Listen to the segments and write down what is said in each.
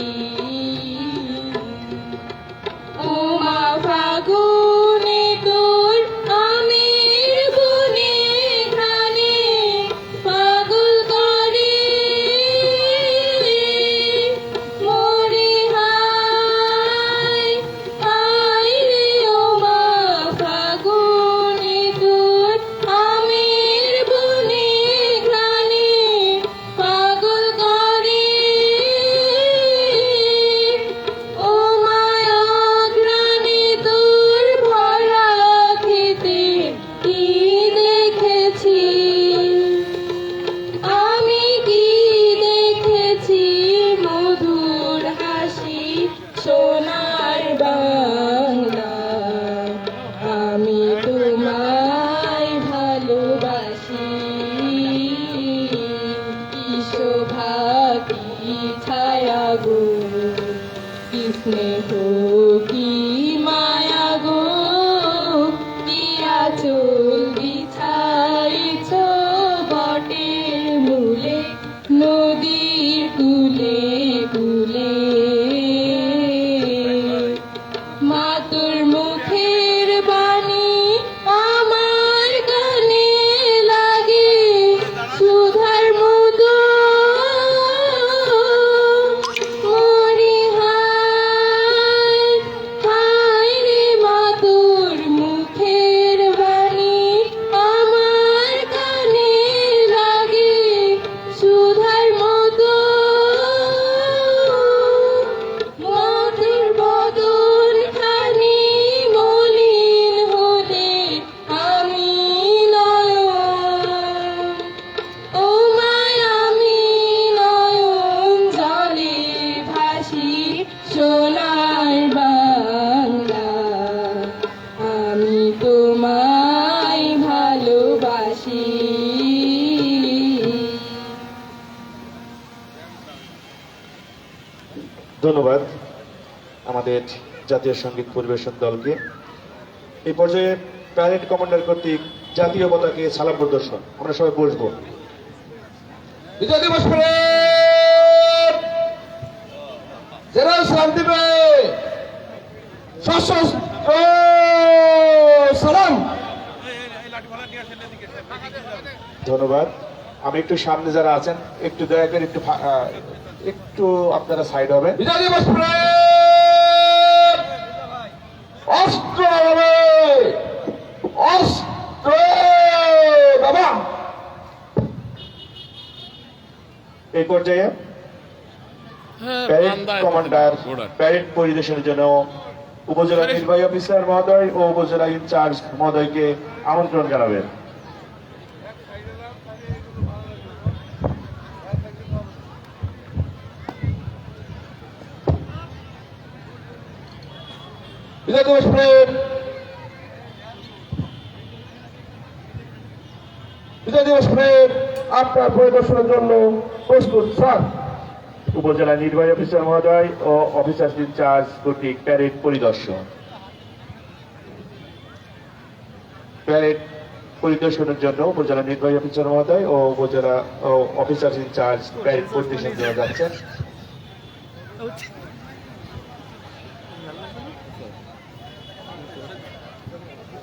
Mm-hmm. play to ধন্যবাদ আমাদের জাতীয় সংগীত পরিবেশন দলকে। এই পর্যায়ে প্যারেড কমান্ডার কর্তৃক জাতীয় পতাকে সালাম প্রদর্শন। আমরা সবাই বসবো। বিজয় দিবস জেনারেল সালাম ধন্যবাদ। আমি একটু সামনে যারা আছেন একটু দয়া করে একটু একটু আপনারা সাইড হবেন বিজয় দিবস অস্ত্র হবে অস্ত্র! বাবা! এই পর্যায়ে প্যারেড কমান্ডার প্যারেড পরিবেশনের জন্য উপজেলা নির্বাহী অফিসার মহোদয় ও উপজেলা ইনচার্জ মহোদয়কে আমন্ত্রণ জানাবেন। বিজয় দিবস প্যারেড বিজয় দিবস প্যারেড আপনার পরিদর্শনের জন্য প্রস্তুত স্যার উপজেলা নির্বাহী অফিসার মহোদয় ও অফিসার ইনচার্জ কর্তৃক প্যারেড পরিদর্শন। প্যারেড পরিদর্শনের জন্য উপজেলা নির্বাহী অফিসার মহোদয় ও উপজেলা ও অফিসার ইনচার্জ প্যারেড পরিদর্শন দেওয়া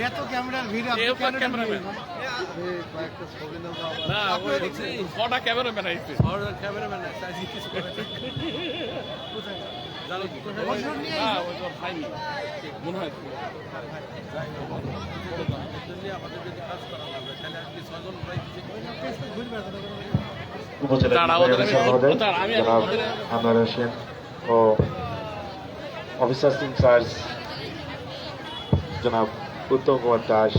এত ক্যামেরার ভিড় আপনি ক্যামেরাম্যান। না ওই ছটা ক্যামেরাম্যান আইছে। বছর নিয়ে না ওই তোর পাইনি মনে হয় উপজেলা দাঁড়াও, নির্বাহী অফিসার দাঁড়াও, মহোদয় দাঁড়াও, আমি জনাব আপনাদের- আনোয়ার হোসেন ও অফিসার ইনচার্জ জনাব উত্তম কুমার দাস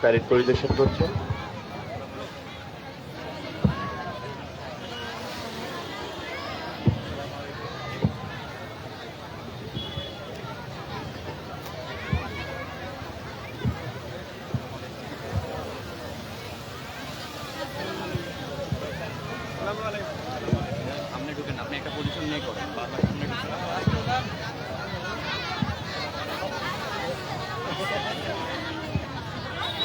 প্যারেড পরিদর্শন করছেন। আপনি একটা পজিশন নিয়ে করেন বারবার সামনে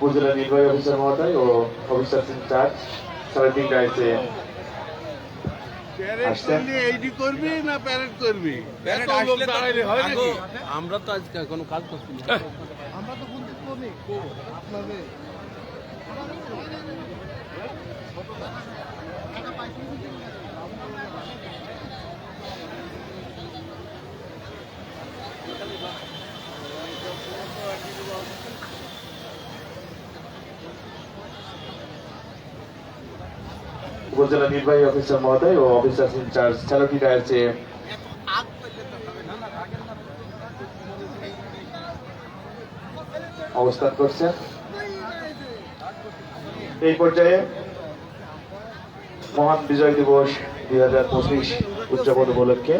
উপজেলা নির্বাহী অফিসার মহোদয় ও অফিসার ইনচার্জ লোক দাঁড়াইলে আমরা তো আজকে কোনো কাজ করছি না। আমরা তো উপজেলা নির্বাহী অফিসার মহোদয় ও অফিসার ইনচার্জ চালকি রয়েছে অবস্থান করছেন এই পর্যায়ে মহান বিজয় দিবস দুই হাজার পঁচিশ উদযাপন উপলক্ষে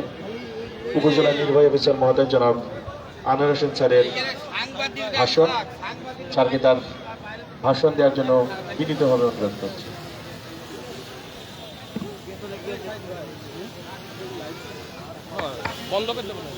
উপজেলা নির্বাহী অফিসার মহোদয় জনাব আনোয়ার হোসেন স্যারের ভাষণ, স্যারকে তার ভাষণ দেওয়ার জন্য বিনীতভাবে অনুরোধ করছি। বন্ধ করে পারো